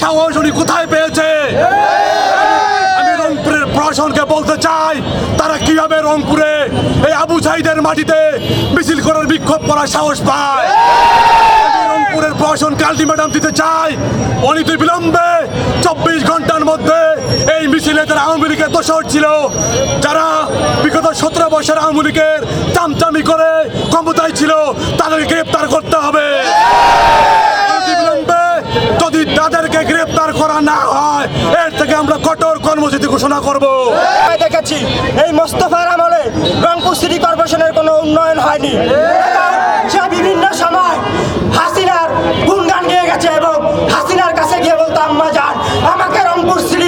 সাহস উনি কোথায় পেয়েছে? আমি রংপুরের প্রশাসনকে বলতে চাই, তারা কীভাবে রংপুরে এই আবু সাইদের মাটিতে মিছিল করার বিক্ষোভ করার সাহস পায়? রংপুরের প্রশাসনকে আলটিমেটাম দিতে চাই, অনিত বিলম্বে চব্বিশ ঘণ্টার মধ্যে এই মিছিলে যারা আওয়ামী লীগের দোষর ছিল, যারা বিগত সতেরো বছর আওয়ামী লীগের চামচামি করে ক্ষমতায় ছিল, তাদেরকে গ্রেপ্তার করতে হবে। করা না হয়, এর থেকে আমরা কঠোর কর্মসূচি ঘোষণা করব। দেখেছি, এই মোস্তফার আমলে রংপুর সিটি কর্পোরেশনের কোনো উন্নয়ন হয়নি। সে বিভিন্ন সময় হাসিনার গুণগান নিয়ে গেছে এবং হাসিনার কাছে গিয়ে বলতো, আম্মা যান, আমাকে রংপুর সিটি